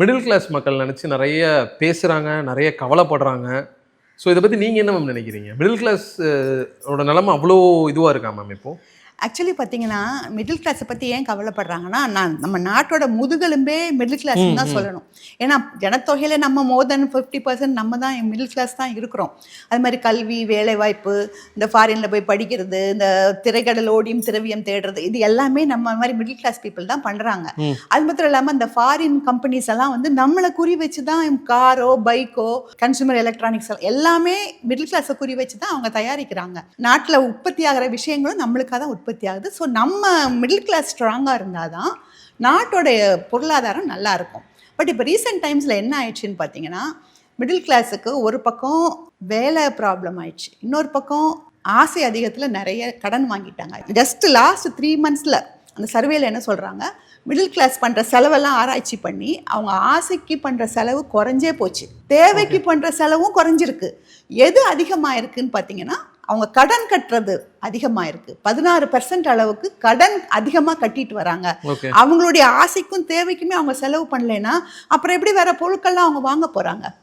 Middle class மக்கள் நினச்சி நிறைய பேசுகிறாங்க நிறைய கவலைப்படுறாங்க. ஸோ இதை பற்றி நீங்கள் என்ன மேம் நினைக்கிறீங்க? மிடில் கிளாஸ் ஓட நிலமை அவ்வளோ இதுவாக இருக்கா மேம் இப்போது ஆக்சுவலி பார்த்தீங்கன்னா மிடில் கிளாஸை பற்றி ஏன் கவலைப்படுறாங்கன்னா நான் நம்ம நாட்டோட முதுகெலும்பே மிடில் கிளாஸ் தான் சொல்லணும். ஏன்னா ஜனத்தொகையில் நம்ம மோர் தென் ஃபிஃப்டி பர்சன்ட் நம்ம தான் மிடில் கிளாஸ் தான் இருக்கிறோம். அது மாதிரி கல்வி வேலைவாய்ப்பு இந்த ஃபாரினில் போய் படிக்கிறது இந்த திரைக்கடல் ஓடியும் திரவியம் தேடுறது இது எல்லாமே நம்ம மாதிரி மிடில் கிளாஸ் பீப்புள் தான் பண்ணுறாங்க அது மாத்திரம் இல்லாமல் இந்த ஃபாரின் கம்பெனிஸ் எல்லாம் வந்து நம்மளை குறி வச்சு தான் காரோ பைக்கோ கன்சூமர் எலக்ட்ரானிக்ஸ் எல்லாமே மிடில் கிளாஸை குறி வச்சு தான் அவங்க தயாரிக்கிறாங்க. நாட்டில் உற்பத்தி ஆகிற விஷயங்களும் நம்மளுக்காக தான் உற்பத்தி ஆகுது ஸோ நம்ம மிடில் கிளாஸ் ஸ்ட்ராங்காக இருந்தால் தான் நாட்டோடைய பொருளாதாரம் நல்லா இருக்கும். பட் இப்போ ரீசெண்ட் டைம்ஸில் என்ன ஆயிடுச்சுன்னு பார்த்தீங்கன்னா மிடில் கிளாஸுக்கு ஒரு பக்கம் வேலை ப்ராப்ளம் ஆயிடுச்சு. இன்னொரு பக்கம் ஆசை அதிகத்தில் நிறைய கடன் வாங்கிட்டாங்க. ஜஸ்ட் லாஸ்ட் த்ரீ மந்த்ஸில் அந்த சர்வேல என்ன சொல்கிறாங்க மிடில் கிளாஸ் பண்ணுற செலவெல்லாம் ஆராய்ச்சி பண்ணி அவங்க ஆசைக்கு பண்ணுற செலவு குறைஞ்சே போச்சு. தேவைக்கு பண்ணுற செலவும் குறைஞ்சிருக்கு. எது அதிகமாக இருக்குன்னு பார்த்தீங்கன்னா அவங்க கடன் கட்டுறது அதிகமாக இருக்கு. பதினாறு பெர்சன்ட் அளவுக்கு கடன் அதிகமாக கட்டிட்டு வராங்க. அவங்களுடைய ஆசைக்கும் தேவைக்குமே அவங்க செலவு பண்ணலைன்னா அப்புறம் எப்படி வேற பொருட்கள்லாம் அவங்க வாங்க போறாங்க?